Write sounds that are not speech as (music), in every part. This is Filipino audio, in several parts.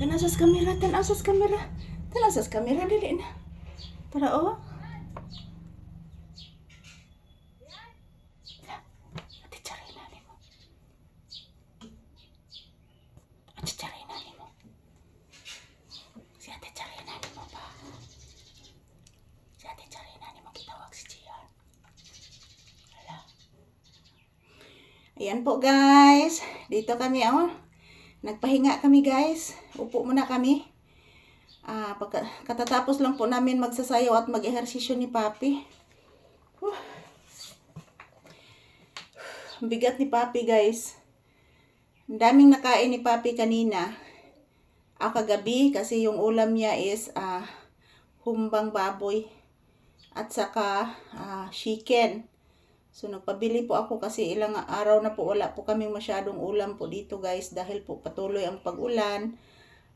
Tanasas kamera, tanasas kamera. Tanasas kamera, dili na. Para oh. Gian. Hala. Ayan po guys. Dito kami oh. Nagpahinga kami guys. Upo muna kami. Ah, pagka, katatapos lang po namin magsasayaw at mag-ehersisyo ni Papi. Huh. Bigat ni Papi guys. Ang daming nakain ni Papi kanina. Ah, kagabi kasi yung ulam niya is ah, humbang baboy at saka ah, chicken. So nagpabili po ako kasi ilang araw na po wala po kaming masyadong ulam po dito guys dahil po patuloy ang pag-ulan.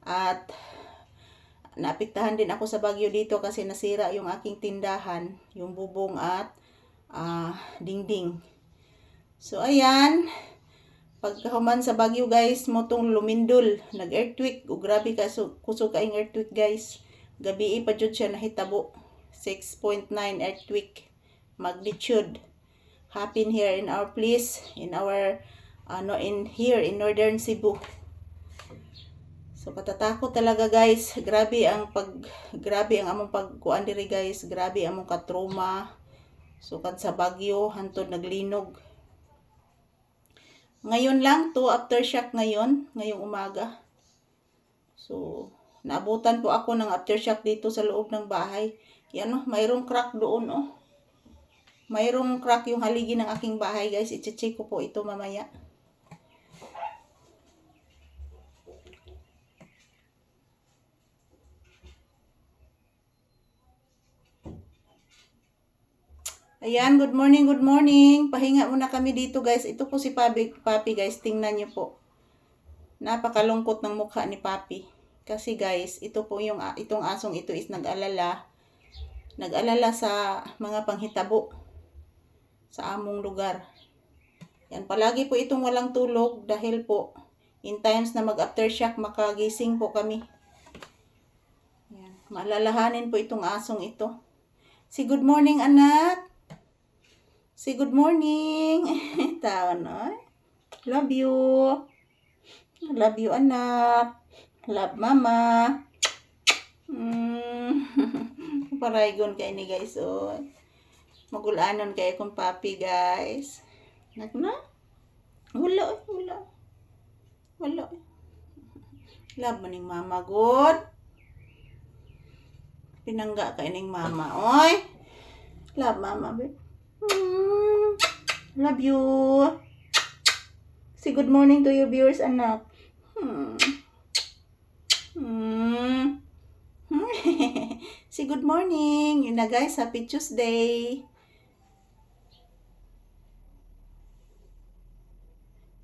At naapektahan din ako sa bagyo dito kasi nasira yung aking tindahan, yung bubong at ah, dingding. So ayan, pagkahuman sa bagyo guys, motong lumindol, nag-earthquake, o grabe ka, so, kusog kaing earthquake guys. Gabi pa jud siya nahitabo, 6.9 earthquake magnitude happen here in our place in our ano in here in northern Cebu. So katatakot talaga guys. Grabe ang pag grabe ang among pagkuan diri guys. Grabe among katroma so sa bagyo hantod naglinog. Ngayon lang to aftershock ngayon ngayong umaga. So naabutan po ako ng aftershock dito sa loob ng bahay. Yan oh mayroong crack doon oh Mayroong crack yung haligi ng aking bahay, guys. I-check ko po ito mamaya. Ayan, good morning, good morning. Pahinga muna kami dito, guys. Ito po si Papi, Papi guys. Tingnan niyo po. Napakalungkot ng mukha ni Papi. Kasi, guys, ito po yung, itong asong ito is nag-alala. Nag-alala sa mga panghitabo sa among lugar. Yan, palagi po itong walang tulog dahil po in times na mag-aftershock makagising po kami. Yan, malalahanin po itong asong ito. Si good morning anak. Si good morning. (laughs) Tao no? Love you. Love you anak. Love mama. Mm. (laughs) Paraygon kay ni guys oh magulanon kay akong papi guys. Nag na wala wala. Wala. Love mo ning mama good. Pinangga kay ning mama oy. Love mama babe mm, love you. Say good morning to your viewers anak. Hmm. Hmm. (laughs) Say good morning. Yun na guys, happy Tuesday.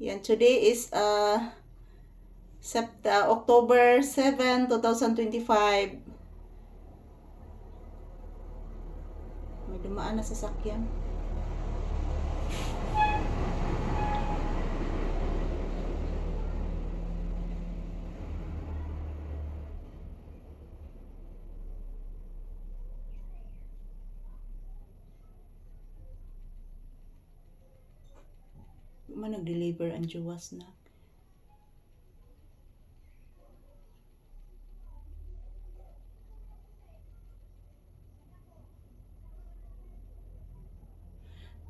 Yan, today is uh, Sept uh, October 7, 2025. May dumaan na sasakyan. Man nag-deliver ang juwas na.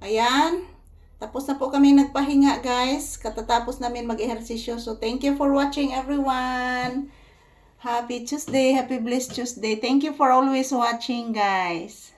Ayan. Tapos na po kami nagpahinga guys. Katatapos namin mag-ehersisyo. So thank you for watching everyone. Happy Tuesday. Happy blessed Tuesday. Thank you for always watching guys.